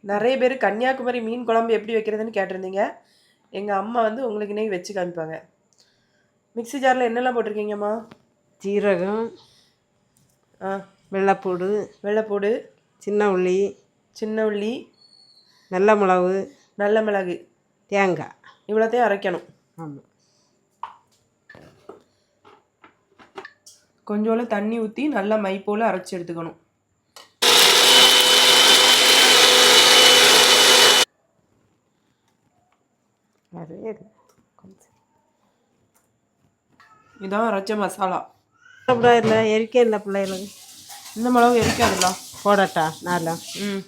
நிறைய பேர் கன்னியாகுமரி மீன் குழம்பு எப்படி வைக்கிறதுன்னு கேட்டிருந்தீங்க. எங்கள் அம்மா வந்து உங்களுக்கு இன்னைக்கு வச்சு காமிப்பாங்க. மிக்ஸி ஜாரில் என்னெல்லாம் போட்டிருக்கீங்கம்மா? ஜீரகம் ஆ. வெள்ளைப்பூடு வெள்ளைப்பூடு சின்ன உள்ளி சின்ன உள்ளி. நல்ல மிளகு நல்ல மிளகு. தேங்காய். இவ்வளோத்தையும் அரைக்கணும். ஆமாம் கொஞ்சோண்டு தண்ணி ஊற்றி நல்லா மை போல் அரைச்சி எடுத்துக்கணும். கொஞ்சம் இதான் அரைச்ச மசாலா. சாப்பிட இல்லை? எரிக்க இல்லை பிள்ளைகளுக்கு. இந்த மிளகு எரிக்காதுல்ல போடட்டா? நாலாம் ம்.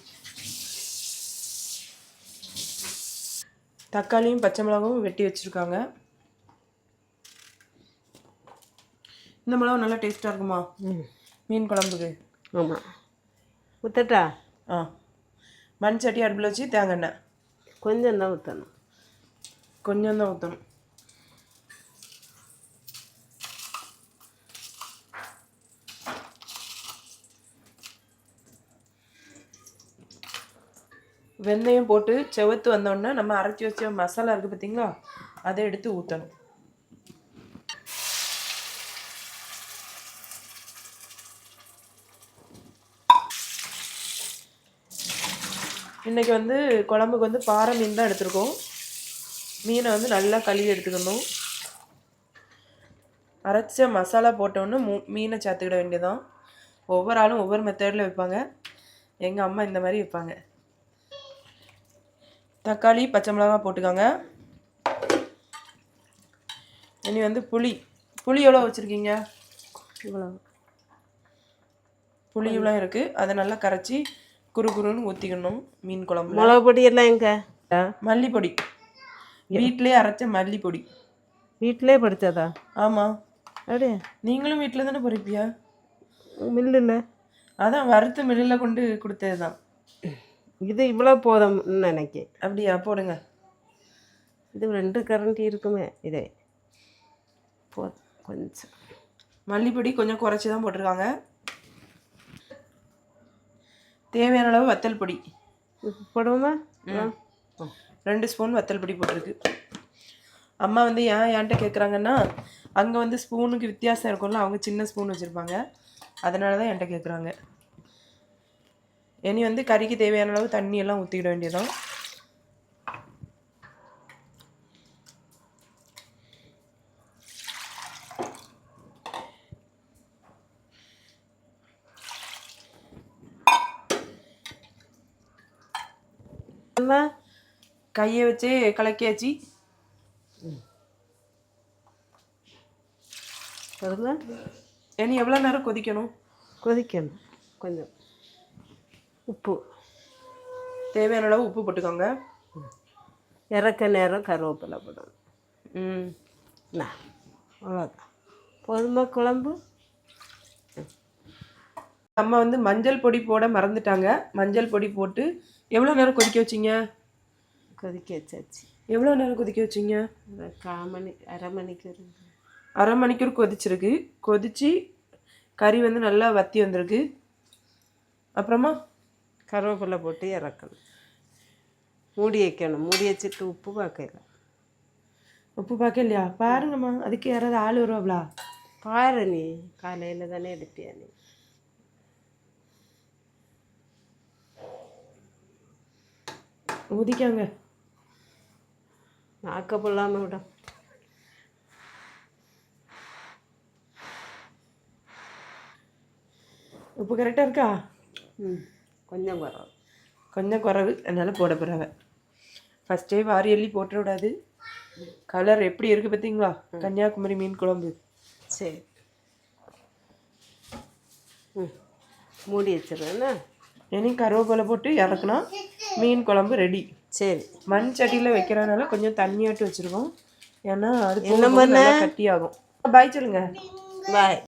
தக்காளியும் பச்சை மிளகும் வெட்டி வச்சுருக்காங்க. இந்த மிளகு நல்லா டேஸ்ட்டாக இருக்குமா? ம். மீன் குழம்புக்கு. ஆமாம் ஊற்றட்டா ஆ. மண் சட்டி அடுப்பில் வச்சு தேங்காய் எண்ணெய். கொஞ்சம் தான் ஊற்றணும் கொஞ்சம் தான் ஊற்றணும் வெந்தயம் போட்டு செவத்து வந்தோடனே நம்ம அரைச்சி வச்ச மசாலா இருக்குது பார்த்தீங்களா அதை எடுத்து ஊற்றணும் இன்னைக்கு வந்து குழம்புக்கு வந்து பாறை மீன் தான் எடுத்திருக்கோம். மீனை வந்து நல்லா கழுவி எடுத்துக்கணும். அரைச்ச மசாலா போட்டோன்னு மூ மீனை சேர்த்துக்கிட வேண்டியதான் ஒவ்வொரு ஆளும் ஒவ்வொரு மெத்தடில் வைப்பாங்க எங்கள் அம்மா இந்த மாதிரி வைப்பாங்க தக்காளி பச்சை மிளகாய் போட்டுக்கோங்க. இனி வந்து புளி. புளி எவ்வளோ வச்சுருக்கீங்க? இவ்வளோ புளி இவ்வளோ இருக்குது அதை நல்லா கரைச்சி குறு குறுன்னு ஊற்றிக்கணும் மீன் குழம்புல. மிளகு பொடி எல்லாம் எங்கே? மல்லிப்பொடி. வீட்டிலேயே அரைச்ச மல்லிப்பொடி. வீட்டிலே படித்ததா ஆமாம் அப்படியே நீங்களும் வீட்டில் தானே பொறிப்பியா? மில்லில். அதான் வறுத்து மில்லில் கொண்டு கொடுத்தது தான் இது இவ்வளோ போதும்னு நினைக்கேன். அப்படியா? போடுங்க. இது ரெண்டு கரண்டி இருக்குமே. இதே. போதும். கொஞ்சம். மல்லிப்பொடி கொஞ்சம் குறைச்சி தான் போட்டிருக்காங்க. தேவையான அளவு வத்தல் பொடி. போடுவோமா. ரெண்டு ஸ்பூன் வத்தல் பொடி போட்டிருக்கு. அம்மா வந்து ஏன் ஏன்ட்ட கேட்குறாங்கன்னா அங்கே வந்து ஸ்பூனுக்கு வித்தியாசம் இருக்கும்ல அவங்க சின்ன ஸ்பூன் வச்சுருப்பாங்க. அதனால தான் என்கிட்ட கேட்குறாங்க இனி வந்து கறிக்கு தேவையான அளவு தண்ணியெல்லாம் ஊற்றிக்கிட வேண்டியதான் அம்மா கையை வச்சே கலக்கியாச்சு. சொல்லுங்க இனி எவ்வளோ நேரம் கொதிக்கணும்? கொதிக்கணும். கொஞ்சம். உப்பு. தேவையான அளவு உப்பு போட்டுக்கோங்க. இறக்க நேரம் கருவேப்பிலை போடணும். ம். அவ்வளோதான் போதுமா குழம்பு? அம்மா வந்து மஞ்சள் பொடி போட மறந்துட்டாங்க. மஞ்சள் பொடி போட்டு எவ்வளோ நேரம் கொதிக்க வச்சிங்க? கொதிக்க வச்சாச்சு. எவ்வளோ நேரம் கொதிக்க வச்சிங்க? கால் மணி அரை மணிக்கு ஒரு அரை மணிக்கூர் கொதிச்சிருக்கு. கொதிச்சு கறி வந்து நல்லா வத்தி வந்திருக்கு. அப்புறமா? கருவேப்பிலை போட்டு இறக்கணும். மூடி வைக்கணும். மூடி வச்சுட்டு உப்பு பார்க்கல. உப்பு பார்க்க இல்லையா? பாருங்கம்மா அதுக்கு யாராவது ஆள் வருவாங்களா பாரு நீ. காலையில் தானே எடுப்பியா நீ? ஊதிக்காங்க. நாக்க பொல்லாமல் விட. உப்பு கரெக்டாக இருக்கா? ம் கொஞ்சம் பரவாயில்ல கொஞ்சம் குறைவு. அதனால் போட போகிறாங்க ஃபஸ்ட்டே வாரி எள்ளி போட்டுற விடாது கலர் எப்படி இருக்குது பார்த்தீங்களா? கன்னியாகுமரி மீன் குழம்பு. சரி. ம் மூடி வச்சிடுறேன்னா இனி கருவேப்பிலை போட்டு இறக்குனா மீன் குழம்பு ரெடி சரி. மண் சட்டியில் வைக்கிறதுனால கொஞ்சம் தண்ணியாட்டு வச்சுருக்கோம். ஏன்னா அது என்ன போகும்போது நல்லா கட்டியாகும். பாய் சொல்லுங்க. பாய்.